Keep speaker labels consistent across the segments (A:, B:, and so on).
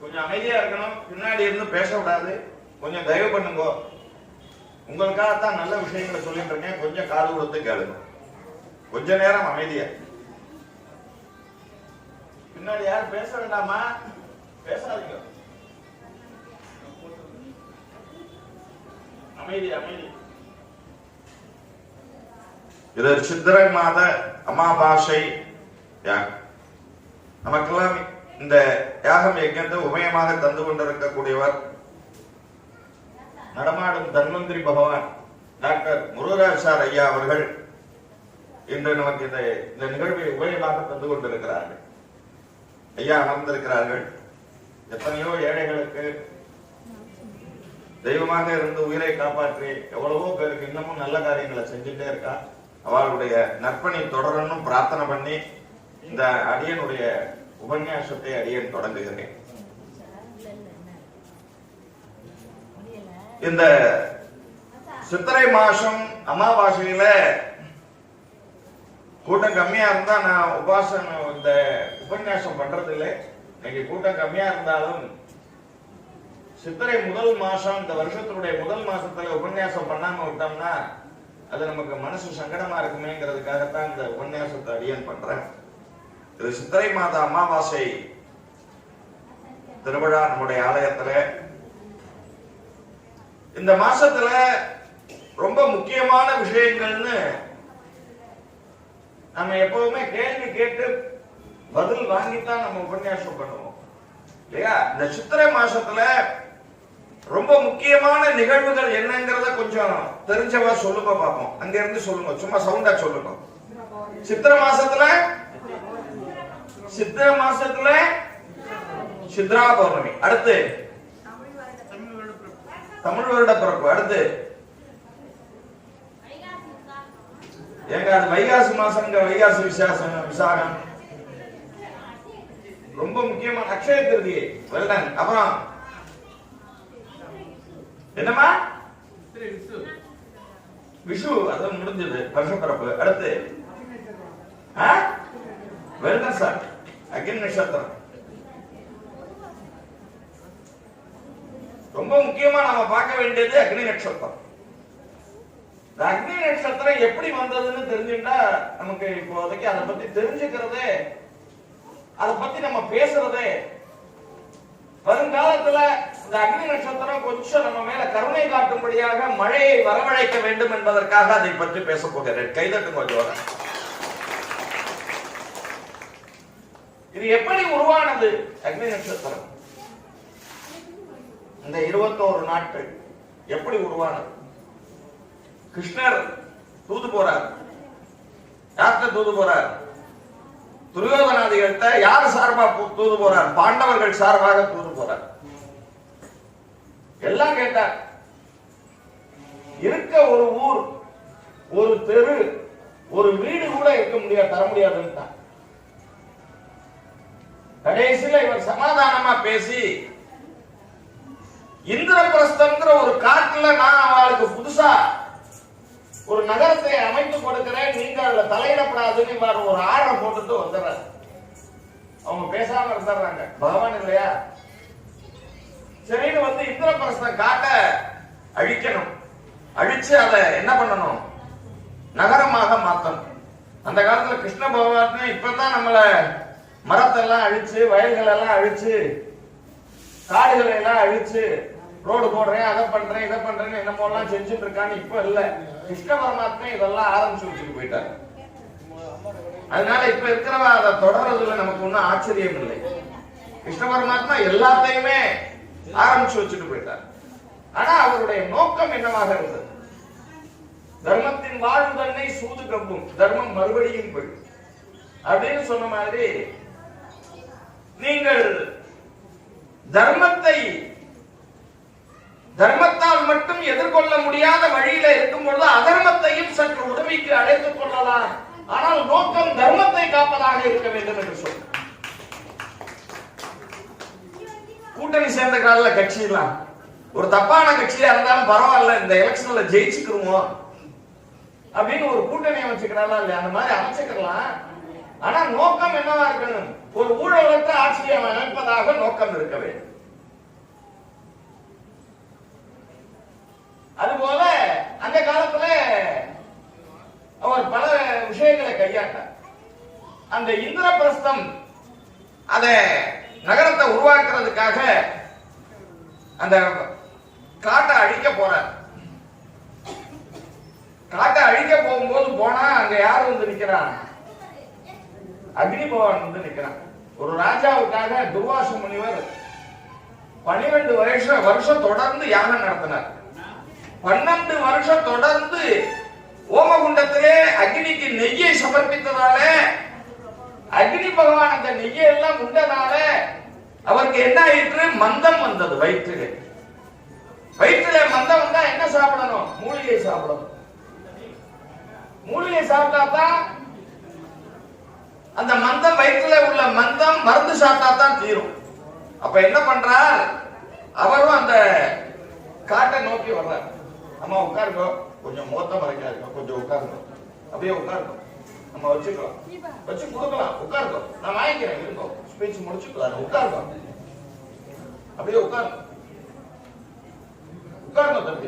A: கொஞ்சம் அமைதியா இருக்கணும். பின்னாடி இருந்து பேசக்கூடாது. கொஞ்சம் தயவு பண்ணுங்க. உங்களுக்காகத்தான் நல்ல விஷயங்களை சொல்லிட்டு இருக்கேன். கொஞ்சம் காது கொடுத்து கேளுங்க. கொஞ்ச நேரம் அமைதியா. பின்னாடி யாரும் பேச வேண்டாமா? பேசாதீங்க. அமைதி அமைதி. இது சித்திரை மாத அமாபாஷை நமக்கெல்லாம் இந்த யாகம் யஜ்ஞத்தை உபயமாக தந்து கொண்டிருக்கக்கூடியவர் நடமாடும் தன்வந்திரி பகவான் டாக்டர் முருகராஜ் சார் ஐயா அவர்கள் இன்று நமக்கு இந்த இந்த நிகழ்வை உபயமாக தந்து கொண்டிருக்கிறார்கள். ஐயா அமர்ந்திருக்கிறார்கள். எத்தனையோ ஏழைகளுக்கு தெய்வமாக இருந்து உயிரை காப்பாற்றி எவ்வளவோ பேருக்கு இன்னமும் நல்ல காரியங்களை செஞ்சுட்டே இருக்கா. அவளுடைய நற்பணி தொடரணும் பிரார்த்தனை பண்ணி இந்த அடியனுடைய உபன்யாசத்தை அடியன் தொடங்குகிறேன். இந்த சித்திரை மாசம் அமாவாசையில கூட்டம் கம்மியா இருந்தா நான் உபாசனை இந்த உபன்யாசம் பண்றது இல்லை இன்னைக்கு கூட்டம் கம்மியா இருந்தாலும் சித்திரை முதல் மாசம் இந்த வருஷத்தினுடைய முதல் மாசத்துல உபன்யாசம் பண்ணாம விட்டோம்னா அது நமக்கு மனசு சங்கடமா இருக்குமேங்கிறதுக்காகத்தான் இந்த உபன்யாசத்தை அடியன் பண்றேன். இது சித்திரை மாத அமாவாசை திருவிழா நம்முடைய ஆலயத்துல. இந்த மாசத்துல ரொம்ப முக்கியமான விஷயங்கள்னு நம்ம எப்பவுமே கேள்வி கேட்டு பதில் வாங்கித்தான் நம்ம உபன்யாசம் பண்ணுவோம். இல்லையா? இந்த சித்திரை மாசத்துல ரொம்ப முக்கியமான நிகழ்வுகள் என்னங்கிறத கொஞ்சம் தெரிஞ்சவா சொல்லுங்க பார்ப்போம் அங்க இருந்து சொல்லுங்க. சும்மா சவுண்டா சொல்லுங்க. சித்திரை மாசத்துல சித்திரை மாசத்துல சித்ரா பௌர்ணமி. அடுத்து தமிழ் வருட பிறப்பு. அடுத்து ஏங்க அது வைகாசி மாசங்க வைகாசி விசாசம் விசாகம். ரொம்ப முக்கியமான அக்ஷய திருதியை. வெல்டன் அப்புறம் என்னம்மா? விஷு அது முடிஞ்சது. வருஷப்பிறப்பு அடுத்து வெல்டன் சார் அக்னி நட்சத்திரம். ரொம்ப முக்கியமா நாம பார்க்க வேண்டியது அக்னி நட்சத்திரம். இந்த அக்னி நட்சத்திரம் எப்படி வந்ததுன்னு தெரிஞ்சுட்டா நமக்கு இப்போதைக்கு அதை பத்தி தெரிஞ்சுக்கிறதே அதை பத்தி நம்ம பேசுறதே. வருங்காலத்துல இந்த அக்னி நட்சத்திரம் கொஞ்சம் நம்ம மேல கருணை காட்டும்படியாக மழையை வரவழைக்க வேண்டும் என்பதற்காக அதை பற்றி பேச போகிறேன். கைதட்டு கொஞ்சம் வரேன் இது எப்படி உருவானது? அக்னி நட்சத்திரம் இந்த இருபத்தோரு நாட்கள் எப்படி உருவானது? கிருஷ்ணர் தூது போறார். யார்கிட்ட தூது போறார். துரியோதனாதிகள்கிட்ட யார் சார்பா தூது போறார்? பாண்டவர்கள் சார்பாக தூது போறார். எல்லாம் கேட்டார். இருக்க ஒரு ஊர் ஒரு தெரு ஒரு வீடு கூட இருக்க முடியாது தர முடியாதுன்னு கடைசியில இவர் சமாதானமா பேசி இந்திரபிரஸ்தம்ங்கிற ஒரு காட்டுல நான் அவளுக்கு புதுசா ஒரு நகரத்தை அமைத்து கொடுக்கிறேன் நீங்க அதுல தலையிடப்படாதுன்னு இவர் ஒரு ஆர்டர் போட்டுட்டு வந்துடுறாரு. அவங்க பேசாம இருந்துடுறாங்க. பகவான் இல்லையா? சரின்னு வந்து இந்திரபிரஸ்தம் காட்ட அழிக்கணும். அழிச்சு அதை என்ன பண்ணணும்? நகரமாக மாத்தணும். அந்த காலத்துல கிருஷ்ண பகவான் இப்பதான் நம்மளை மரத்தெல்லாம் அழிச்சு வயல்கள் எல்லாம் அழிச்சு காடுகளை எல்லாம் அழிச்சு ரோடு போடுறேன் அதை பண்றேன் இதை பண்றேன்னு என்னமோ எல்லாம் செஞ்சுட்டு இருக்கான்னு இப்ப இல்ல. கிருஷ்ண பரமாத்மா இதெல்லாம் ஆரம்பிச்சு வச்சுட்டு போயிட்டாரு. அதனால இப்ப இருக்கிறவ அதை தொடர்றதுல நமக்கு ஒண்ணும் ஆச்சரியம் இல்லை. கிருஷ்ண பரமாத்மா எல்லாத்தையுமே ஆரம்பிச்சு வச்சுட்டு போயிட்டார். ஆனா அவருடைய நோக்கம் என்னவாக இருந்தது? தர்மத்தின் வாழ்வு தன்னை சூது கப்பும் தர்மம் மறுபடியும் போய் அப்படின்னு சொன்ன மாதிரி நீங்கள் தர்மத்தை தர்மத்தால் மட்டும் எதிர்கொள்ள முடியாத வழியில இருக்கும் பொழுது அதர்மத்தையும் சற்று உதவிக்கு அழைத்துக் கொள்ளலாம். ஆனால் நோக்கம் தர்மத்தை காப்பதாக இருக்க வேண்டும் என்று சொல்ல கூட்டணி சேர்ந்த காலில் கட்சியெல்லாம். ஒரு தப்பான கட்சியா இருந்தாலும் பரவாயில்ல இந்த எலெக்ஷன்ல ஜெயிச்சுக்கிறோமோ அப்படின்னு ஒரு கூட்டணி அமைச்சுக்கிறாங்களா இல்லையா? அந்த மாதிரி அமைச்சுக்கலாம் ஆனா நோக்கம் என்னவா இருக்கணும்? ஒரு ஊழலற்ற ஆட்சியை அமைப்பதாக நோக்கம் இருக்க வேண்டும். அதுபோல அந்த காலத்துல அவர் பல விஷயங்களை கையாண்டார். அந்த இந்திரபிரஸ்தம் அத நகரத்தை உருவாக்குறதுக்காக அந்த காட்டை அழிக்க போறார். காட்டை அழிக்க போகும்போது போனா அங்க யார் வந்து நிக்கிறான்? அக்னி பகவான் வந்து நிக்கிறான். ஒரு ராஜாவுக்காக துர்வாச முனிவர் பனிரெண்டு வருஷம் வருஷம் தொடர்ந்து யாகம் நடத்தினார். பன்னெண்டு வருஷம் தொடர்ந்து ஓமகுண்டத்திலே அக்னிக்கு நெய்யை சமர்ப்பித்ததால அக்னி பகவான் அந்த நெய்யை எல்லாம் உண்டதால அவருக்கு என்ன ஆயிற்று மந்தம் வந்தது வயிற்றிலே. வயிற்றிலே மந்தம் வந்தா என்ன சாப்பிடணும்? மூலிகை சாப்பிடணும். மூலிகை சாப்பிட்டா தான் அந்த மந்தம் வயிற்றுல உள்ள மந்தம் மருந்து சாப்பிட்டா தான் தீரும். அப்ப என்ன பண்றார்? அவரும் அந்த காட்டை நோக்கி வர்றார். அம்மா உட்காருங்க. கொஞ்சம் மோத்த மறைக்காதுங்க. கொஞ்சம் உட்காருங்க. அப்படியே உட்காருங்க. நம்ம வச்சுக்கலாம். வச்சு கொடுக்கலாம். உட்காருங்க. நான் வாங்கிக்கிறேன். இருக்கோம் ஸ்பீச் முடிச்சுக்கலாம். உட்காருங்க. அப்படியே உட்காருங்க. உட்காருங்க தம்பி.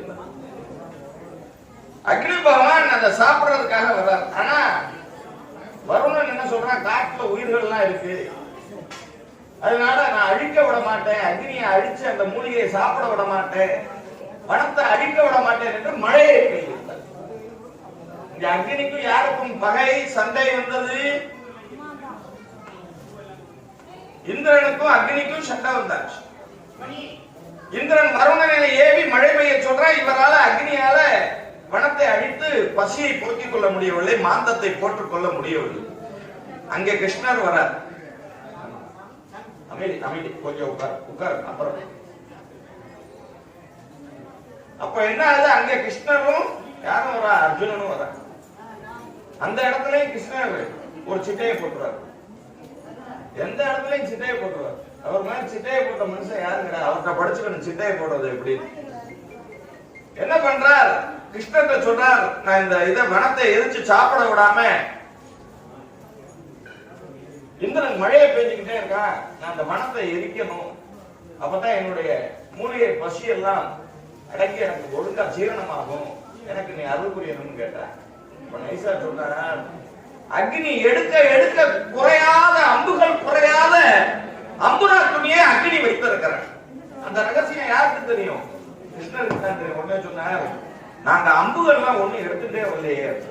A: அக்னி பகவான் அந்த சாப்பிடுறதுக்காக வர்றார். ஆனா வருணன் என்ன சொல்றான்? காட்டுல உயிர்கள்லாம் இருக்கு. அதனால நான் அழிக்க விட மாட்டேன். அக்னியை அழிச்சு அந்த மூலிகையை சாப்பிட விட மாட்டேன். பணத்தை அழிக்க விட மாட்டேன் என்று மழையை பெய்திருந்தார் இங்க அக்னிக்கும் யாருக்கும் பகை சண்டை வந்தது. இந்திரனுக்கும் அக்னிக்கும் சண்டை வந்தாச்சு. இந்திரன் வருணனை ஏவி மழை பெய்ய சொல்றான். இவரால அக்னியால பணத்தை அழித்து பசியை போக்கிக் கொள்ள முடியவில்லை மாந்தத்தை போட்டுக் கொள்ள முடியவில்லை. அங்கே கிருஷ்ணர் வரார். அமைதி அமைதி. கொஞ்சம் உட்கார் உட்கார். அப்புறம். அப்ப என்ன ஆகுது? அங்க கிருஷ்ணரும் யாரும் வரா? அர்ஜுனனும் வரா. அந்த இடத்துலயும் கிருஷ்ணர் ஒரு சிட்டையை போட்டுறாரு எந்த இடத்துலயும் சிட்டையை போட்டுருவார். அவர் மாதிரி சிட்டையை போட்ட மனுஷன் யாரும் கிடையாது அவர்கிட்ட படிச்சுக்கணும் சிட்டையை போடுறது எப்படி என்ன பண்றார்? கிருஷ்ணர்கிட்ட சொன்னார் நான் இந்த இதை வனத்தை எரிச்சு சாப்பிட விடாம இந்திரன் மழையை பெஞ்சுக்கிட்டே இருக்கா நான் அந்த வனத்தை எரிக்கணும். அப்பதான் என்னுடைய மூலிகை பசி எல்லாம் அடங்கி எனக்கு ஒழுங்கா ஜீரணமாகும். எனக்கு நீ அருள் புரியணும்னு கேட்டேன் இப்ப நைசா சொன்னாரா அக்னி எடுக்க எடுக்க குறையாத அம்புகள் குறையாத அம்புரா துணியை அக்னி வைத்திருக்கிறேன். அந்த ரகசியம் யாருக்கு தெரியும்? கிருஷ்ணருக்கு தான் தெரியும். உடனே சொன்னார் நாங்க அம்புகள்லாம் ஒண்ணு எடுத்துட்டே வரலையே.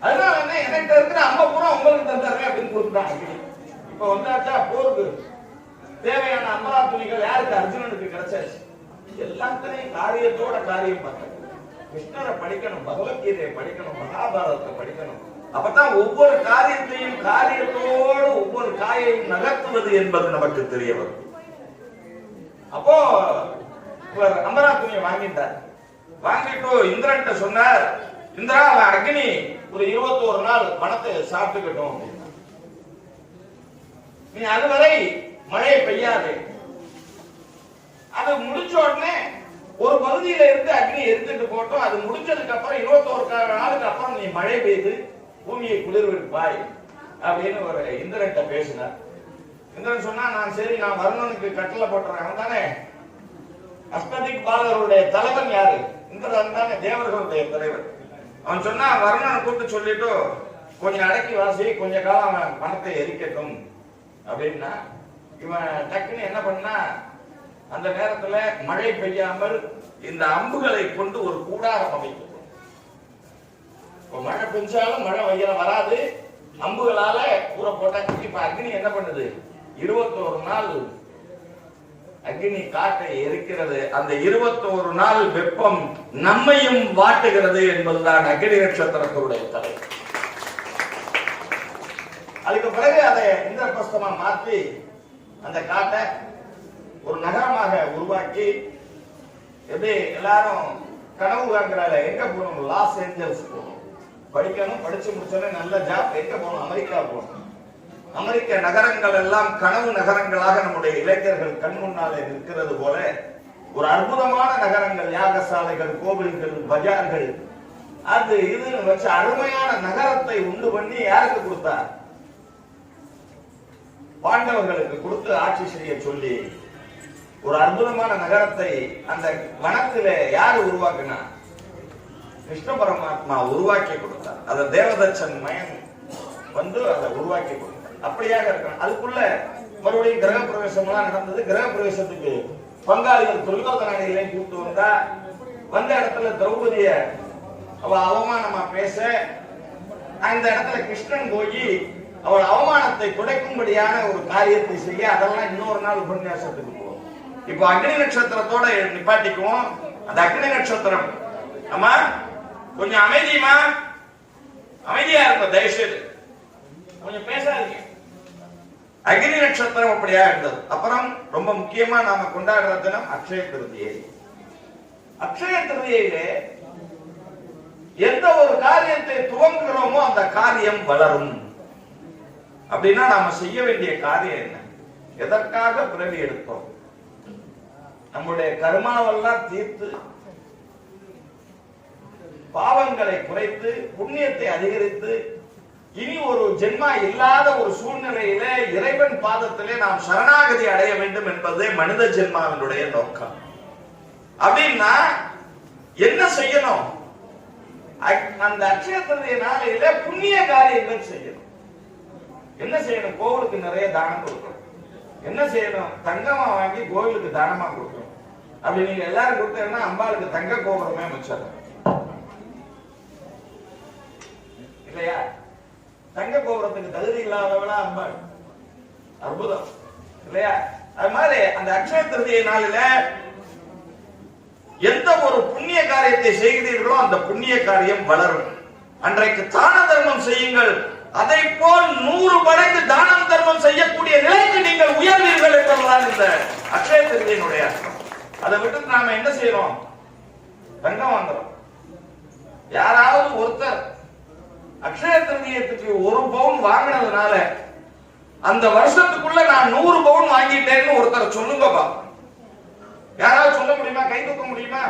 A: அதனால என்ன என்கிட்ட இருக்கிற அம்ப பூரா உங்களுக்கு தந்தாரு அப்படின்னு கொடுத்துட்டான் இப்ப வந்தாச்சா? போருக்கு. தேவையான அம்பரா துணிகள் யாருக்கு? அர்ஜுனனுக்கு கிடைச்சாச்சு. எல்லாத்தையும் காரியத்தோட காரியம் பார்த்தேன். கிருஷ்ணரை படிக்கணும் பகவத்கீதையை படிக்கணும் மகாபாரதத்தை படிக்கணும். அப்பதான் ஒவ்வொரு காரியத்தையும் காரியத்தோடு ஒவ்வொரு காயையும் நகர்த்துவது என்பது நமக்கு தெரிய வரும். அப்போ இவர் துணியை வாங்கிட்டார். வாங்கிட்டு இந்திரன்ட்ட சொன்னார் இந்திரா அவன் அக்னி ஒரு இருபத்தோரு நாள் பணத்தை சாப்பிட்டுக்கட்டும் அப்படின்னா. நீ அதுவரை மழை பெய்யாது. அது முடிச்ச உடனே ஒரு பகுதியில இருந்து அக்னி எரிஞ்சுட்டு போட்டோம். அது முடிஞ்சதுக்கு அப்புறம் இருபத்தோரு நாளுக்கு அப்புறம் நீ மழை பெய்து பூமியை குளிர்விப்பாய் அப்படின்னு ஒரு இந்திரன்ட்ட பேசினார். இந்திரன் சொன்னா நான் சரி நான் வருணனுக்கு கட்டளை போட்டுறேன். அவன் தானே அஸ்மதிக் பாலருடைய தலைவன் யாரு? இந்திரன் தானே தேவர்களுடைய தலைவர். அவன் சொன்னா வருணனை கூப்பிட்டு சொல்லிட்டு கொஞ்சம் அடக்கி வாசி கொஞ்ச காலம் அவன் பணத்தை எரிக்கட்டும். அப்படின்னா இவன் டக்குன்னு என்ன பண்ணா அந்த நேரத்துல மழை பெய்யாமல் இந்த அம்புகளை கொண்டு ஒரு கூடாரம் அமைக்கும். மழை பெஞ்சாலும் மழை வெயில வராது. அம்புகளால கூரை போட்டா இப்ப அக்னி என்ன பண்ணுது? இருபத்தோரு நாள் அக்னி காட்டை எரிக்கிறது. அந்த இருபத்தோரு நாள் வெப்பம் நம்மையும் வாட்டுகிறது என்பதுதான் அக்னி நட்சத்திரத்தினுடைய தலை அதுக்கு பிறகு அதை இந்திரபிரஸ்தமா மாற்றி அந்த காட்டை ஒரு நகரமாக உருவாக்கி எப்படி எல்லாரும் கனவு காண்கிறால எங்க போகணும்? லாஸ் ஏஞ்சல்ஸ் போகணும். படிக்கணும் படிச்சு முடிச்சோன்னே நல்ல ஜாப் எங்க போகணும்? அமெரிக்கா போகணும். அமெரிக்க நகரங்கள் எல்லாம் கனவு நகரங்களாக நம்முடைய இளைஞர்கள் கண் முன்னாலே நிற்கிறது போல ஒரு அற்புதமான நகரங்கள் யாகசாலைகள் கோவில்கள் பஜார்கள். அது இதுன்னு வச்சு அருமையான நகரத்தை உண்டு பண்ணி யாருக்கு கொடுத்தார்? பாண்டவர்களுக்கு கொடுத்து ஆட்சி செய்ய சொல்லி ஒரு அற்புதமான நகரத்தை அந்த வனத்தில யாரு உருவாக்குனா கிருஷ்ண பரமாத்மா உருவாக்கி கொடுத்தார். அதை தேவதச்சன் மயன் வந்து அதை உருவாக்கி கொடுத்தார். அப்படியாக இருக்கணும். அதுக்குள்ள மறுபடியும் கிரக பிரவேசம் எல்லாம் நடந்தது. கிரக பிரவேசத்துக்கு பங்காளிகள் துரியோதனாடிகளையும் கூப்பிட்டு வந்தா வந்த இடத்துல திரௌபதிய அவ அவமானமா பேச அந்த இடத்துல கிருஷ்ணன் போய் அவள் அவமானத்தை துடைக்கும்படியான ஒரு காரியத்தை செய்ய அதெல்லாம் இன்னொரு நாள் உபன்யாசத்துக்கு போவோம். இப்போ அக்னி நட்சத்திரத்தோட நிப்பாட்டிக்குவோம். அந்த அக்னி நட்சத்திரம் ஆமா கொஞ்சம் அமைதியுமா? அமைதியா இருக்கும் தயவுசெய்து. கொஞ்சம் பேசாதீங்க. அக்னி நட்சத்திரம் அப்படியா இருந்தது. அப்புறம் ரொம்ப முக்கியமா நாம கொண்டாடுற தினம் அக்ஷய திருதியை. அக்ஷய திருதியிலே எந்த ஒரு காரியத்தை துவங்குகிறோமோ அந்த காரியம் வளரும். அப்படின்னா நாம செய்ய வேண்டிய காரியம் என்ன? எதற்காக பிறவி எடுத்தோம்? நம்முடைய கருமாவெல்லாம் தீர்த்து பாவங்களை குறைத்து புண்ணியத்தை அதிகரித்து இனி ஒரு ஜென்மா இல்லாத ஒரு சூழ்நிலையில இறைவன் பாதத்திலே நாம் சரணாகதி அடைய வேண்டும் என்பதே மனித ஜென்மாவினுடைய நோக்கம். அப்படின்னா என்ன செய்யணும்? அக்- அந்த அக்ஷய திருதிய நாளையில புண்ணிய காரியங்கள் செய்யணும். என்ன செய்யணும்? கோவிலுக்கு நிறைய தானம் கொடுக்கணும். என்ன செய்யணும்? தங்கமா வாங்கி கோவிலுக்கு தானமா கொடுக்கணும். அப்படி நீங்க எல்லாரும் கொடுத்தீங்கன்னா அம்பாளுக்கு தங்க கோபுரமே மிச்சம் இல்லையா? தங்க கோபுரத்துக்கு தகுதி இல்லாதவளா அம்பாள். அற்புதம். இல்லையா? அது மாதிரி அந்த அக்ஷய திருதியை நாளில எந்த ஒரு புண்ணிய காரியத்தை செய்கிறீர்களோ அந்த புண்ணிய காரியம் வளரும். அன்றைக்கு தான தர்மம் செய்யுங்கள். அதை போல் நூறு மடங்கு தானம் தர்மம் செய்யக்கூடிய நிலைக்கு நீங்கள் உயர்வீர்கள் என்பதுதான் இந்த அக்ஷய திருதியினுடைய அர்த்தம். அதை விட்டு நாம என்ன செய்யறோம்? தங்கம் வாங்குறோம். யாராவது ஒருத்தர் அக்ஷய திருதியத்துக்கு ஒரு பவுன் வாங்கினதுனால அந்த வருஷத்துக்குள்ள நான் நூறு பவுன் வாங்கிட்டேன்னு ஒருத்தர் சொல்லுங்க யாராவது சொல்ல முடியுமா? கை தூக்க முடியுமா?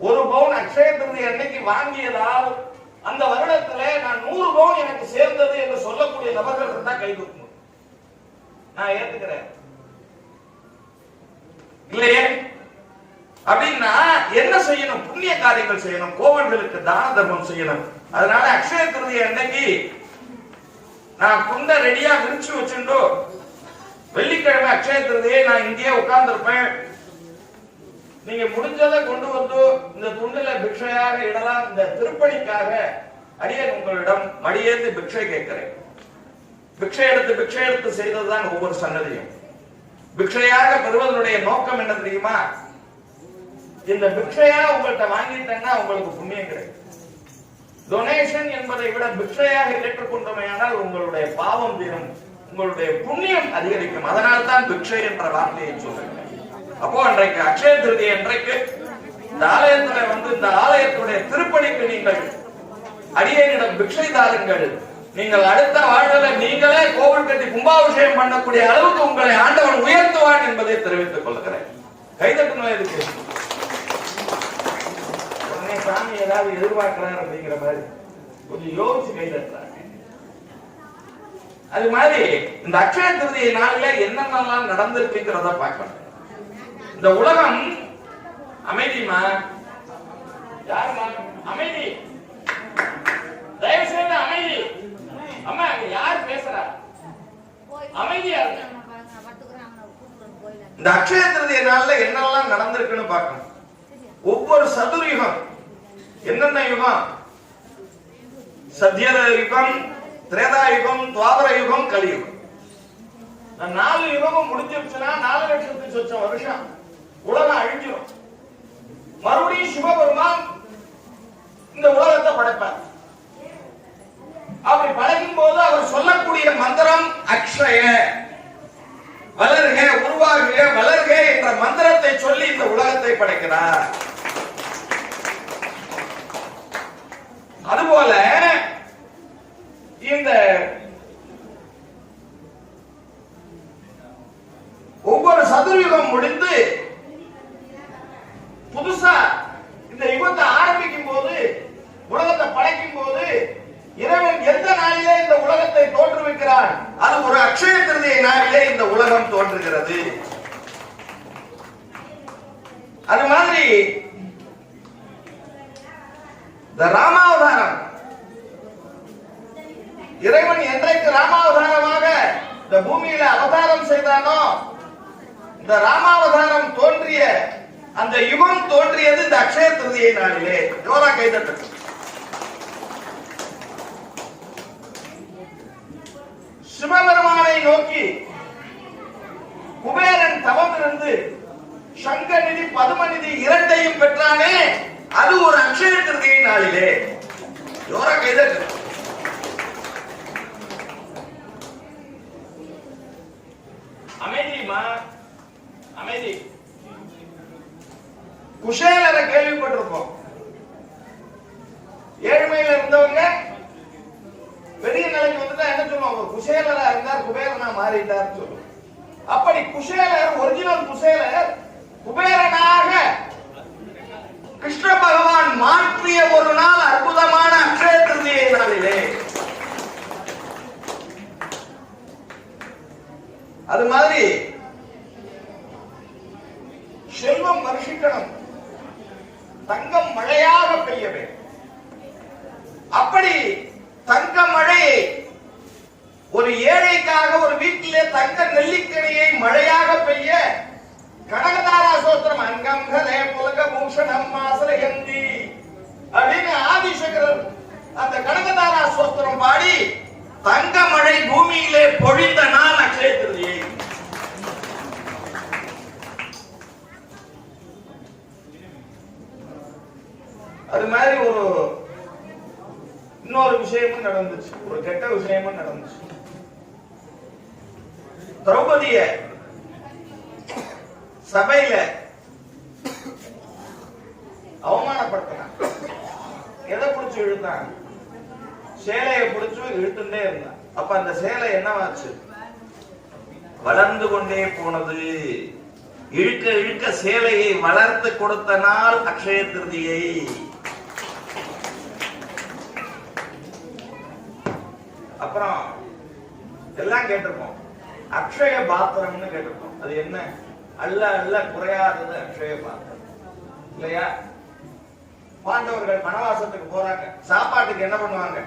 A: ஒரு பவுன் அக்ஷய திருதி அன்னைக்கு வாங்கியதால் அந்த வருடத்துல நான் நூறு பவுன் எனக்கு சேர்ந்தது என்று சொல்லக்கூடிய நபர்கள் இருந்தா கை தூக்கணும் நான் ஏத்துக்கிறேன். இல்லையே? அப்படின்னா என்ன செய்யணும்? புண்ணிய காரியங்கள் செய்யணும். கோவில்களுக்கு தான தர்மம் செய்யணும். அதனால அக்ஷய திருதி அன்னைக்கு நான் குண்ட ரெடியா விரிச்சு வச்சுட்டோ வெள்ளிக்கிழமை அக்ஷய திருதியை நான் இங்கேயே உட்கார்ந்துருப்பேன். நீங்க முடிஞ்சதை கொண்டு வந்து இந்த துண்டுல பிக்ஷையாக இடலாம். இந்த திருப்பணிக்காக அடியன் உங்களிடம் மடியேந்து பிக்ஷை கேட்கிறேன். பிக்ஷை எடுத்து பிக்ஷை எடுத்து செய்ததுதான் ஒவ்வொரு சன்னதியும். பிக்ஷையாக பெறுவதனுடைய நோக்கம் என்ன தெரியுமா? இந்த பிக்ஷையா உங்கள்கிட்ட வாங்கிட்டேன்னா உங்களுக்கு புண்ணியம் கிடைக்கும். டொனேஷன் என்பதை விட பிக்ஷையாக ஏற்றுக்கொண்டமையானால் உங்களுடைய பாவம் தீரும் உங்களுடைய புண்ணியம் அதிகரிக்கும். அதனால் தான் பிக்ஷை என்ற வார்த்தையை சொல்றேன். அப்போ அன்றைக்கு அக்ஷய திருதி அன்றைக்கு இந்த ஆலயத்துல வந்து இந்த ஆலயத்துடைய திருப்பணிக்கு நீங்கள் அடியேனிடம் பிக்ஷை தாருங்கள். நீங்கள் அடுத்த வாழ்வில் நீங்களே கோவில் கட்டி கும்பாபிஷேகம் பண்ணக்கூடிய அளவுக்கு உங்களை ஆண்டவன் உயர்த்துவான் என்பதை தெரிவித்துக் கொள்கிறேன். கைதட்டணும் இதுக்கு. உடனே சாமி ஏதாவது எதிர்பார்க்கிறார் அப்படிங்கிற மாதிரி. கொஞ்சம் யோசிச்சு கைதட்டுறாங்க அது மாதிரி இந்த அக்ஷய திருதிய நாளில் என்னென்னலாம் நடந்திருக்குங்கிறத பார்க்கணும். இந்த உலகம் அமைதிமா யாருமா? அமைதி. தயவு செய்து அமைதி. அம்மா அங்க யார் பேசுறா? அமைதியா இந்த அக்ஷய திருதிய நாள்ல என்னெல்லாம் நடந்திருக்குன்னு பார்க்கணும். ஒவ்வொரு சதுர்யுகம் என்னென்ன யுகம்? சத்யத யுகம் திரேதா யுகம் துவாபர யுகம் கலியுகம் நாலு யுகமும் முடிஞ்சிருச்சுன்னா நாலு லட்சத்தி சொச்சம் வருஷம். உலகம் அழிஞ்சிடும் மறுபடியும் சிவபெருமான் இந்த உலகத்தை படைப்பார். அப்படி படைக்கும் போது அவர் சொல்லக்கூடிய மந்திரம் அக்ஷய. வளர்க உருவாகுக வளர்க என்ற மந்திரத்தை சொல்லி இந்த உலகத்தை படைக்கிறார். அதுபோல இந்த ஒவ்வொரு சதுர்யுகம் முடிந்து புதுசா இந்த யுகத்தை ஆரம்பிக்கும் போது உலகத்தை படைக்கும் போது இறைவன் எந்த நாளிலே இந்த உலகத்தை தோற்றுவிக்கிறான்? அது ஒரு அக்ஷய திருதியை நாளிலே இந்த உலகம் தோன்றுகிறது. அது மாதிரி இந்த ராமாவதாரம் இறைவன் என்றைக்கு ராமாவதாரமாக இந்த பூமியில அவதாரம் செய்தானோ இந்த ராமாவதாரம் தோன்றிய அந்த யுகம் தோன்றியது இந்த அக்ஷய திருதியை நாளிலே. ஜோரா கைதட்டு சிவபெருமானை நோக்கி குபேரன் தவம் இருந்து சங்கநிதி பதுமநிதி இரண்டையும் பெற்றானே. அது ஒரு அக்ஷய திருதியை நாளிலே. ஜோரா கைதட்டு அமைதிமா அமைதி குஷேலரை கேள்விப்பட்டிருப்போம். ஏழ்மையில இருந்தவங்க பெரிய நிலைக்கு வந்துட்டா என்ன சொல்லுவாங்க? குஷேலரா இருந்தார் குபேரனா மாறிட்டார் சொல்லுவோம். அப்படி குஷேலர் ஒரிஜினல் குஷேலர் குபேரனாக கிருஷ்ண பகவான் மாற்றிய ஒரு நாள் அற்புதமான அக்ஷய திருதியை நாளிலே. அது மாதிரி செல்வம் வருஷிக்கணும். தங்கம் மழையாக பெய்ய வேண்டும். அப்படி தங்க மழை ஒரு ஏழைக்காக ஒரு வீட்டிலே தங்க நெல்லிக்கனியை மழையாக பெய்ய கனகதாரா சோத்திரம் அங்கம் கலே புலக பூஷணம் மாசலயந்தி அப்படின்னு ஆதிசங்கரர் அந்த கனகதாரா சோத்திரம் பாடி தங்க மழை பூமியிலே பொழிந்த நாள் அக்ஷய திருதியை அது மாதிரி ஒரு இன்னொரு விஷயமும் நடந்துச்சு ஒரு கெட்ட விஷயமும் நடந்துச்சு. திரௌபதிய சபையில அவமானப்படுத்தினான். எதை பிடிச்சு இழுத்தான்? சேலையை பிடிச்சு இழுத்துட்டே இருந்தான். அப்ப அந்த சேலை என்னவாச்சு? வளர்ந்து கொண்டே போனது. இழுக்க இழுக்க சேலையை வளர்த்து கொடுத்த நாள் அக்ஷய திருதியை. அப்புறம் எல்லாம் கேட்டிருப்போம். அக்ஷய பாத்திரம்னு கேட்டிருப்போம். அது என்ன? அல்ல அல்ல குறையாதது அக்ஷய பாத்திரம். இல்லையா? பாண்டவர்கள் வனவாசத்துக்கு போறாங்க. சாப்பாட்டுக்கு என்ன பண்ணுவாங்க?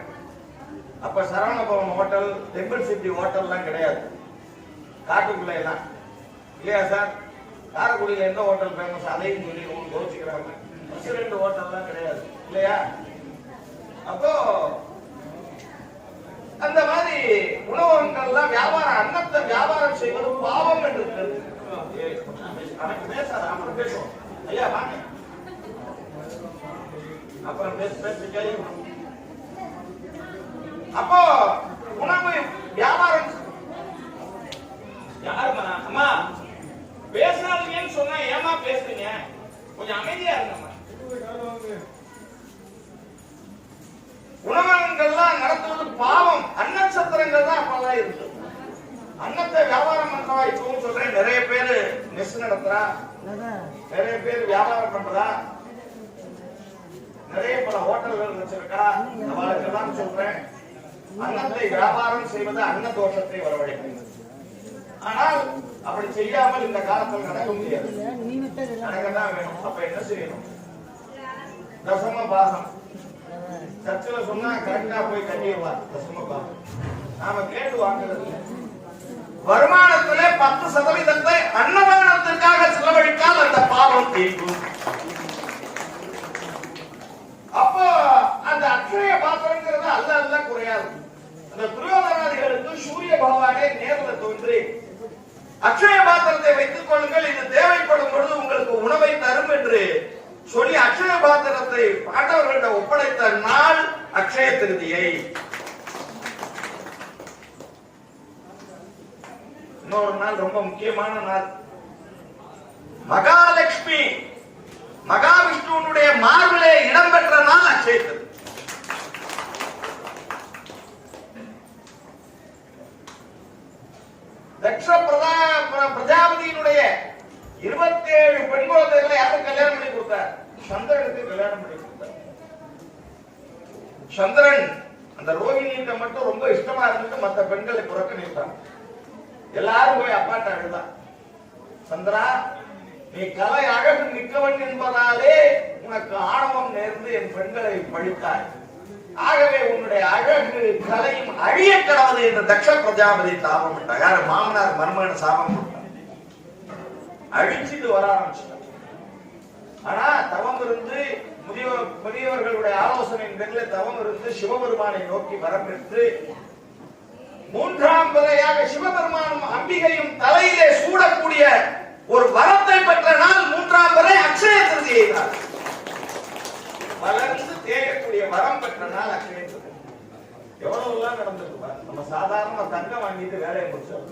A: அப்ப சரவணபவன் ஹோட்டல் டெம்பிள் சிட்டி ஹோட்டல்லாம் கிடையாது. காட்டுக்குள்ள எல்லாம். இல்லையா சார்? காரைக்குடியில எந்த ஹோட்டல் ஃபேமஸ் அதையும் சொல்லி உங்களுக்கு யோசிக்கிறாங்க. ரெண்டு ஹோட்டல்லாம் கிடையாது. இல்லையா? அப்போ அந்த மாதிரி உணவகங்கள்லாம் வியாபாரம் அன்னத்தை வியாபாரம் செய்வது பாவம் என்று கருது. ஏய், பேசுவோம் ஐயா அப்போ உணவு வியாபாரம் யாருமா அம்மா பேசாதீங்கன்னு சொன்னா ஏமா பேசுறீங்க கொஞ்சம் அமைதியா இருங்கம்மா உணவகங்கள்லாம் நடத்துவது பாவம் அன்னச்சத்திரங்கள் தான் அப்பெல்லாம் இருக்கு அன்னத்தை வியாபாரம் பண்றவா இப்பவும் சொல்றேன். நிறைய பேரு மெஸ் நடத்துறா. நிறைய பேர் வியாபாரம் பண்றா நிறைய பல ஹோட்டல்கள் வச்சிருக்கா. அவளுக்கெல்லாம் சொல்றேன். அன்னத்தை வியாபாரம் செய்வது அன்ன தோஷத்தை வரவழைக்கும் ஆனால் அப்படி செய்யாமல் இந்த காலத்தில் நடக்க முடியாது. நடக்கதான் வேணும். அப்ப என்ன செய்யணும்? தசம பாகம். சர்ச்சில் சொன்னா கரெக்டா போய் கட்டிடுவார். தசம பாகம். நாம கேட்டு வாங்குறது இல்ல. வருமானத்திலே பத்து சதவீதத்தை அன்னதானத்திற்காக செலவழித்தால் அந்த பாவம் தீர்க்கும் அப்போ அந்த அக்ஷய பாத்திரங்கிறது அல்ல அல்ல குறையாது அந்த துரியோதனாதிகளுக்கு சூரிய பகவானே நேர்ல தோன்றி அக்ஷய பாத்திரத்தை வைத்துக் கொள்ளுங்கள் இது தேவைப்படும் பொழுது உங்களுக்கு உணவை தரும் என்று சொல்லி அக்ஷய பாத்திரத்தை பாண்டவர்களிடம் ஒப்படைத்த நாள் அக்ஷய திருதியை இன்னொரு நாள் ரொம்ப முக்கியமான நாள் மகாலட்சுமி மகாவிஷ்ணுவனுடைய மார்பிலே இடம்பெற்ற நாள் அக்ஷய திருதி தக்ஷ பிரதா பிர- பிரஜாபதியினுடைய இருபத்தி ஏழு பெண் குழந்தைகளை யாரும் கல்யாணம் பண்ணி கொடுத்தார் சந்திரனுக்கு கல்யாணம் பண்ணி கொடுத்தார் சந்திரன் அந்த ரோகிணிகிட்ட மட்டும் ரொம்ப இஷ்டமா இருந்துட்டு மத்த பெண்களை புறக்கணித்தான் எல்லாரும் போய் அப்பாட்ட அழுதான் சந்திரா நீ கலை அழகு மிக்கவன் என்பதாலே உனக்கு ஆணவம் நேர்ந்து என் பெண்களை பழித்தாய். ஆகவே உன்னுடைய அழகு கலையும் அழிய கடவுது என்று தக்ஷ பிரஜாபதி தாபம் விட்டார் யாரு? மாமனார் மருமகன் சாபம் அழிச்சிட்டு வர ஆரம்பிச்சிட்டார். ஆனா தவம் இருந்து முதியோர் முதியவர்களுடைய ஆலோசனையின் பேரில் தவம் இருந்து சிவபெருமானை நோக்கி வரப்பெற்று மூன்றாம் பிறையாக சிவபெருமானும் அம்பிகையும் தலையிலே சூடக்கூடிய ஒரு வரத்தை பெற்ற நாள் மூன்றாம் பிறை அக்ஷய திருதியை வளர்ந்து தேயக்கூடிய வரம் பெற்ற நாள் அக்ஷய திருதி. எவ்வளவு எல்லாம் நடந்திருக்கு நம்ம சாதாரண தங்கம் வாங்கிட்டு வேலையை முடிச்சோம்.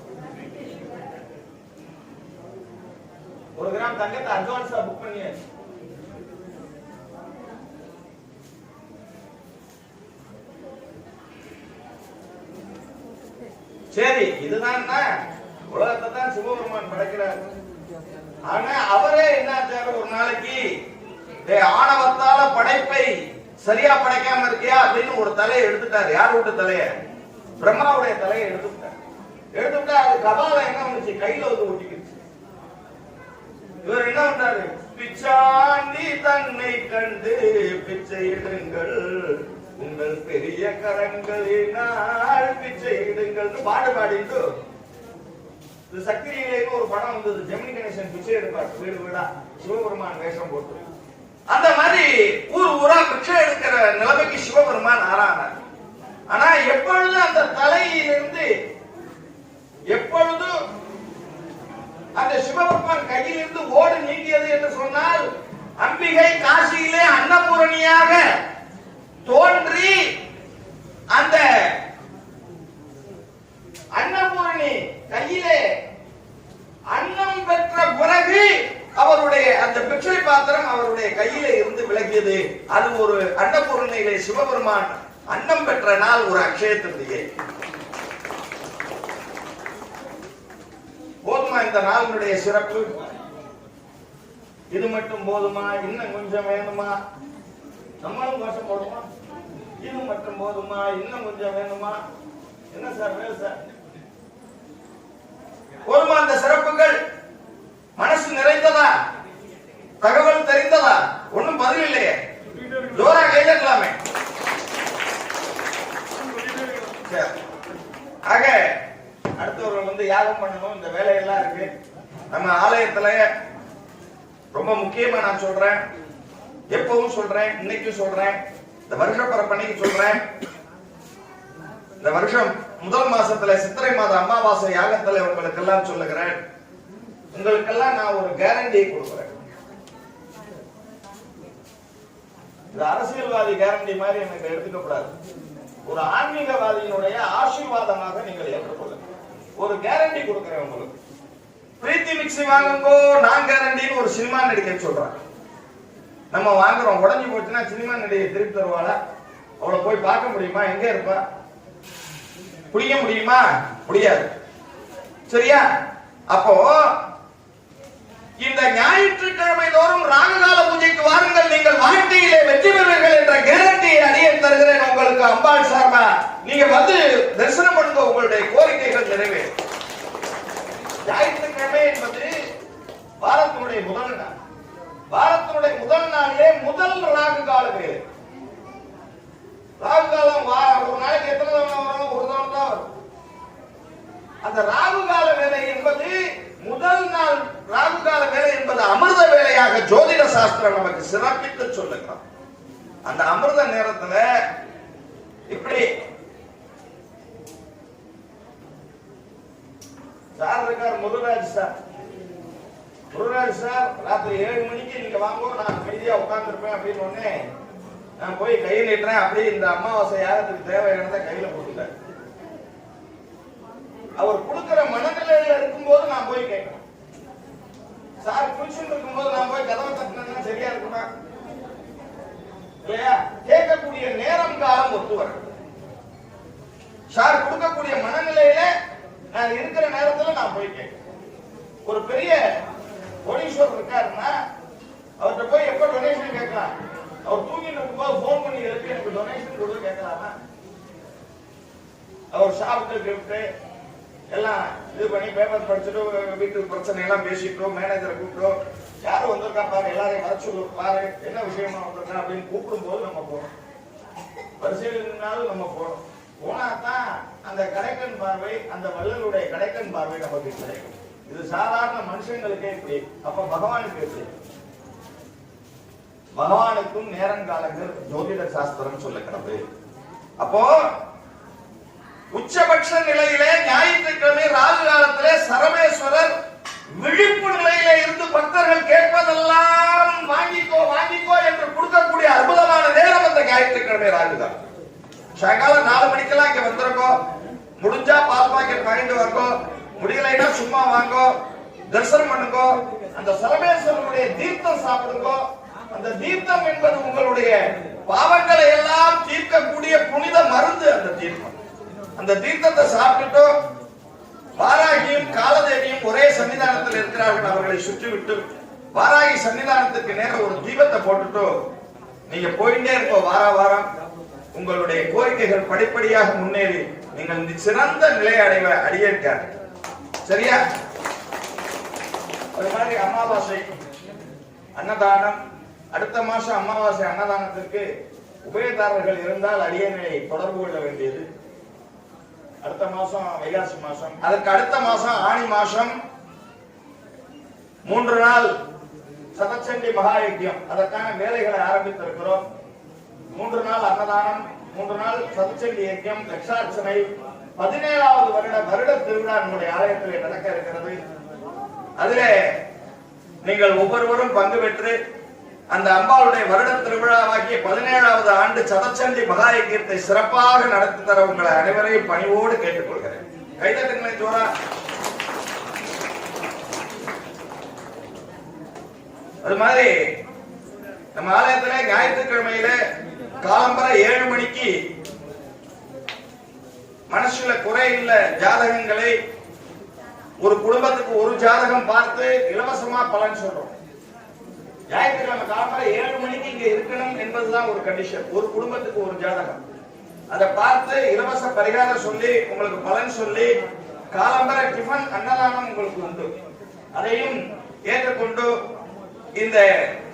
A: ஒரு கிராம் தங்கத்தை அட்வான்ஸா புக் பண்ணியாச்சு. சரி இதுதான் உலகத்தை தான் சிவபெருமான் படைக்கிறார். ஆனா அவரே என்ன ஆச்சாரு? ஒரு நாளைக்கு டேய் ஆணவத்தால படைப்பை சரியா படைக்காம இருக்கியா? அப்படின்னு ஒரு தலையை எடுத்துட்டாரு. யார் விட்டு தலைய? பிரம்மாவுடைய தலையை எடுத்துட்டார். எடுத்துட்டா அது கபால என்ன வந்துச்சு? கையில வந்து ஒட்டிக்கிச்சு இவர் என்ன பண்றாரு? பிச்சாண்டி தன்னை கண்டு பிச்சை எடுங்கள். உங்கள் பெரிய கரங்களினால் பிச்சை இடுங்கள்னு பாடு பாடிட்டு இந்த சக்தி லீலைன்னு ஒரு படம் வந்தது. ஜெமினி கணேசன் பிச்சை எடுப்பார். வீடு வீடா சிவபெருமான் வேஷம் போட்டு. அந்த மாதிரி ஊர் ஊரா பிச்சை எடுக்கிற நிலைமைக்கு சிவபெருமான் ஆறானார். ஆனா எப்பொழுது அந்த தலையிலிருந்து எப்பொழுது அந்த சிவபெருமான் கையிலிருந்து ஓடு நீங்கியது என்று சொன்னால் அம்பிகை காசியிலே அன்னபூரணியாக தோன்றி அந்த அன்னபூரணி கையிலே அன்னம் பெற்ற பிறகு அவருடைய அந்த பிக்ஷை பாத்திரம் அவருடைய கையிலே இருந்து விலகியது அது ஒரு அன்னபூரணியிலே சிவபெருமான் அன்னம் பெற்ற நாள் ஒரு அக்ஷய திருதியை. போதுமா இந்த நாளினுடைய சிறப்பு? இது மட்டும் போதுமா? இன்னும் கொஞ்சம் வேணுமா? நம்மளும் கோஷம் போடுமா இது மட்டும் போதுமா? இன்னும் கொஞ்சம் வேணுமா? என்ன சார் வேறு சார்? போதுமா அந்த சிறப்புகள்? மனசு நிறைந்ததா? தகவல் தெரிந்ததா? ஒன்னும் பதில் இல்லையே. ஜோரா கேட்கலாமே ஆக அடுத்தவர்கள் வந்து யாகம் பண்ணணும் இந்த வேலையெல்லாம் இருக்கு. நம்ம ஆலயத்துல ரொம்ப முக்கியமா நான் சொல்றேன். எப்பவும் சொல்றேன் இன்னைக்கும் சொல்றேன். இந்த வருஷ பரப்பணிக்கு சொல்றேன். இந்த வருஷம் முதல் மாசத்துல சித்திரை மாத அமாவாசை யாகத்துல உங்களுக்கு எல்லாம் சொல்லுகிறேன். உங்களுக்கெல்லாம் நான் ஒரு கேரண்டியை கொடுக்குறேன். இது அரசியல்வாதி கேரண்டி மாதிரி எனக்கு எடுத்துக்க கூடாது ஒரு ஆன்மீகவாதியினுடைய ஆசீர்வாதமாக நீங்கள் ஏற்றுக்கொள்ளுங்க ஒரு கேரண்டி கொடுக்குறேன் உங்களுக்கு. பிரீத்தி மிக்ஸி வாங்குங்கோ நான் கேரண்டின்னு ஒரு சினிமா நடிகை சொல்றான் நம்ம வாங்குறோம். உடஞ்சி போச்சுன்னா சினிமா நடிகை திருப்பி தருவாளா? அவளை போய் பார்க்க முடியுமா? எங்க இருப்பா? புரிய முடியுமா? முடியாது. சரியா? அப்போ இந்த ஞாயிற்றுக்கிழமை தோறும் ராககால பூஜைக்கு வாருங்கள். நீங்கள் வாழ்க்கையிலே வெற்றி பெறுவீர்கள் என்ற கேரண்டியை அடைய தருகிறேன் உங்களுக்கு அம்பாள் சார்பா நீங்க வந்து தரிசனம் பண்ணுங்க உங்களுடைய கோரிக்கைகள் நிறைவேறும். ஞாயிற்றுக்கிழமை என்பது வாரத்தினுடைய முதல் நாள். வாரத்தினுடைய முதல் நாளிலே முதல் ராகு கால வேலை ராகு காலம் வா- ஒரு நாளைக்கு எத்தனை தவணை வரும்? ஒரு தவணை தான் வரும். அந்த ராகு கால வேலை என்பது முதல் நாள் ராகு கால வேலை என்பது அமிர்த வேலையாக ஜோதிட சாஸ்திரம் நமக்கு சிறப்பித்து சொல்லுகிறோம் அந்த அமிர்த நேரத்துல இப்படி சார் இருக்கார் முருகராஜ் சார். முருகராஜ் சார் ராத்திரி ஏழு மணிக்கு நீங்க வாங்க நான் அமைதியா உட்கார்ந்துருப்பேன் அப்படின்னு உடனே நான் போய் கை நீட்டுறேன் அப்படியே இந்த அமாவாசை யாகத்துக்கு தேவையானதை கையில போட்டுட்டேன் அவர் கொடுக்கிற மனநிலையில இருக்கும்போது நான் போய் கேட்கணும். சார் குளிச்சுட்டு இருக்கும்போது நான் போய் கதவை தட்டினா சரியா இருக்குமா? இல்லையா? கேட்கக்கூடிய நேரம் காலம் ஒத்து வரும் சார் கொடுக்கக்கூடிய மனநிலையில நான் இருக்கிற நேரத்துல நான் போய் கேட்கிறேன் ஒரு பெரிய கோடீஸ்வரர் இருக்காருன்னா அவர்கிட்ட போய் எப்ப டொனேஷன் கேட்கலாம்? அவர் தூங்கிட்டு இருக்கும்போது போன் பண்ணி எழுப்பி எனக்கு டொனேஷன் கொடுத்து கேட்கலாமா? அவர் சாப்பிட்டு கிஃப்ட் எல்லாம் இது பண்ணி பேப்பர் படிச்சுட்டு வீட்டு பிரச்சனை எல்லாம் பேசிட்டோம் மேனேஜரை கூப்பிட்டோம். யாரும் வந்திருக்கா பாரு எல்லாரையும் வர சொல்லு பாரு என்ன விஷயமா வந்திருக்கா அப்படின்னு கூப்பிடும் போது நம்ம போறோம். பரிசீலனாலும் நம்ம போறோம். போனா தான் அந்த கடைக்கன் பார்வை அந்த வள்ளலுடைய கடைக்கன் பார்வை நமக்கு கிடைக்கும். இது சாதாரண மனுஷங்களுக்கே இப்படி அப்ப பகவானுக்கு எப்படி? பகவானுக்கும் நேரங்காலங்கள் ஜோதிட சாஸ்திரம் சொல்லுகிறது. அப்போ உச்சபட்ச நிலையிலே ஞாயிற்றுக்கிழமை ராகு காலத்திலே சரமேஸ்வரர் விழிப்பு நிலையிலே இருந்து பக்தர்கள் கேட்பதெல்லாம் வாங்கிக்கோ வாங்கிக்கோ என்று கொடுக்கக்கூடிய அற்புதமான நேரம் அந்த ஞாயிற்றுக்கிழமை ராகுதான் சாயங்காலம் நாலு மணிக்கெல்லாம் இங்க வந்திருக்கோ. முடிஞ்சா பால் பாக்கெட் வாங்கிட்டு வாங்கோ முடியலைன்னா சும்மா வாங்கோ. தரிசனம் பண்ணுங்கோ. அந்த சரமேஸ்வரனுடைய தீர்த்தம் சாப்பிடுங்கோ. அந்த தீர்த்தம் என்பது உங்களுடைய பாவங்களை எல்லாம் தீர்க்கக்கூடிய புனித மருந்து அந்த தீர்த்தம். அந்த தீர்த்தத்தை சாப்பிட்டுட்டோ வாராகியும் காலதேவியும் ஒரே சன்னிதானத்தில் இருக்கிறார்கள் அவர்களை சுற்றிவிட்டு வாராகி சன்னிதானத்துக்கு நேரம் ஒரு தீபத்தை போட்டுட்டு நீங்க போயிட்டே இருப்போ வார வாரம். உங்களுடைய கோரிக்கைகள் படிப்படியாக முன்னேறி நீங்கள் சிறந்த நிலை அடைவ அடியேற்கார் சரியா? அது மாதிரி அமாவாசை அன்னதானம். அடுத்த மாசம் அமாவாசை அன்னதானத்திற்கு உபயதாரர்கள் இருந்தால் அடியனை தொடர்பு கொள்ள வேண்டியது. அடுத்த மாசம் வைகாசி மாசம். அதற்கு அடுத்த மாசம் ஆணி மாசம். மூன்று நாள் சதச்சண்டி மகா யஜ்யம் அதற்கான வேலைகளை ஆரம்பித்திருக்கிறோம். மூன்று நாள் அன்னதானம் மூன்று நாள் சதச்சண்டி யஜ்யம் லட்சார்ச்சனை பதினேழாவது வருட வருட திருவிழா நம்முடைய ஆலயத்திலே நடக்க இருக்கிறது. அதிலே நீங்கள் ஒவ்வொருவரும் பங்கு பெற்று அந்த அம்பாளுடைய வருட திருவிழாவாகிய பதினேழாவது ஆண்டு சதச்சண்டி மகாயக்கியத்தை சிறப்பாக நடத்தி தர உங்களை அனைவரையும் பணிவோடு கேட்டுக்கொள்கிறேன். கைதட்டுங்களேன் ஜோரா. அது மாதிரி நம்ம ஆலயத்துல ஞாயிற்றுக்கிழமையில காலம்பரை ஏழு மணிக்கு மனசுல குறை இல்ல ஜாதகங்களை ஒரு குடும்பத்துக்கு ஒரு ஜாதகம் பார்த்து இலவசமா பலன் சொல்றோம். ஞாயிற்றுக்கிழமை காலம்பர ஏழு மணிக்கு இங்க இருக்கணும் என்பதுதான் ஒரு கண்டிஷன் ஒரு குடும்பத்துக்கு ஒரு ஜாதகம். அதை பார்த்து இலவச பரிகாரம் சொல்லி உங்களுக்கு பலன் சொல்லி காலம்பர டிஃபன் அன்னதானம் உங்களுக்கு உண்டு. அதையும் ஏற்றுக்கொண்டு இந்த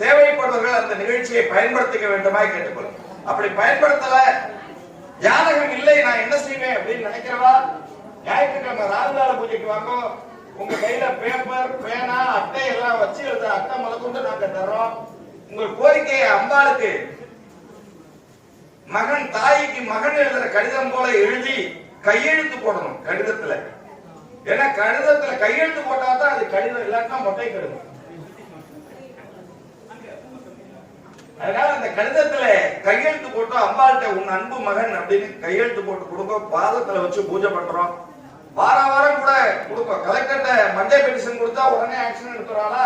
A: தேவைப்படுவர்கள் அந்த நிகழ்ச்சியை பயன்படுத்திக்க வேண்டுமாய் கேட்டுக்கொள்ளும் அப்படி பயன்படுத்தல ஜாதகம் இல்லை நான் என்ன செய்வேன் அப்படின்னு நினைக்கிறவா? ஞாயிற்றுக்கிழமை ராகுகால பூஜைக்கு வாங்க உங்க கையில பேப்பர் பேனா அட்டை எல்லாம் வச்சு எழுத அட்டை முதற்கொண்டு நாங்க தர்றோம். உங்கள் கோரிக்கையை அம்பாளுக்கு மகன் தாய்க்கு மகன் எழுதுற கடிதம் போல எழுதி கையெழுத்து போடணும் கடிதத்துல. ஏன்னா கடிதத்துல கையெழுத்து போட்டா தான் அது கடிதம் இல்லாட்டினா மொட்டை கடிதம். அதனால அந்த கடிதத்துல கையெழுத்து போட்டு அம்பாள்கிட்ட உன் அன்பு மகன் அப்படின்னு கையெழுத்து போட்டு கொடுங்க பாதத்துல வச்சு பூஜை பண்றோம். வாரம் வாரம் கூட கொடுப்போம். கலெக்டர்கிட்ட மண்டே பெட்டிஷன் கொடுத்தா உடனே ஆக்ஷன் எடுத்துறாளா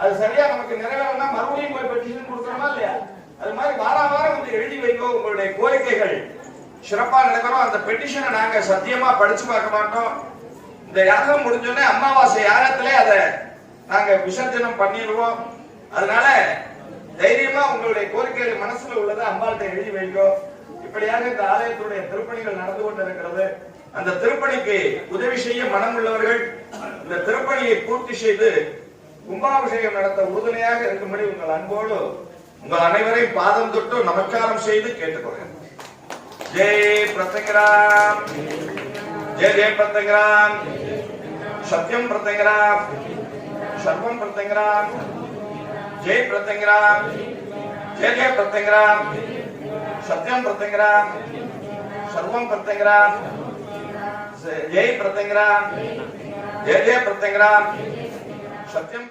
A: அது சரியா நமக்கு நிறைவேறனா மறுபடியும் போய் பெட்டிஷன் கொடுக்கணுமா இல்லையா? அது மாதிரி வாரம் வாரம் வந்து எழுதி வைக்கோ உங்களுடைய கோரிக்கைகள். சிறப்பா நடக்கிறோம் அந்த பெட்டிஷனை நாங்க சத்தியமா படிச்சு பார்க்க மாட்டோம். இந்த யாகம் முடிஞ்சோடனே அமாவாசை யாகத்திலே அதை நாங்க விசர்ஜனம் பண்ணிடுவோம். அதனால தைரியமா உங்களுடைய கோரிக்கைகள் மனசுல உள்ளதை அம்பாள்கிட்ட எழுதி வைக்கோ. இப்படியாக இந்த ஆலயத்துடைய திருப்பணிகள் நடந்து கொண்டிருக்கிறது. அந்த திருப்பணிக்கு உதவி செய்ய மனம் உள்ளவர்கள் இந்த திருப்பணியை பூர்த்தி செய்து கும்பாபிஷேகம் நடத்த உறுதுணையாக இருக்கும்படி உங்கள் அன்போடு உங்கள் அனைவரையும் பாதம் தொட்டு நமஸ்காரம் செய்து கேட்டுக்கொள்கிறேன். ஜெய் பிரசங்கராம் ஜெய் ஜெய் பிரசங்கராம் சத்தியம் பிரசங்கராம் சர்வம் பிரசங்கராம் ஜெய் பிரசங்கராம் ஜெய் ஜெய் பிரசங்கராம் சத்தியம் பிரசங்கராம் சர்வம் பிரசங்கராம் జై ప్రతంగరా జయ జయ ప్రతంగరా సత్యం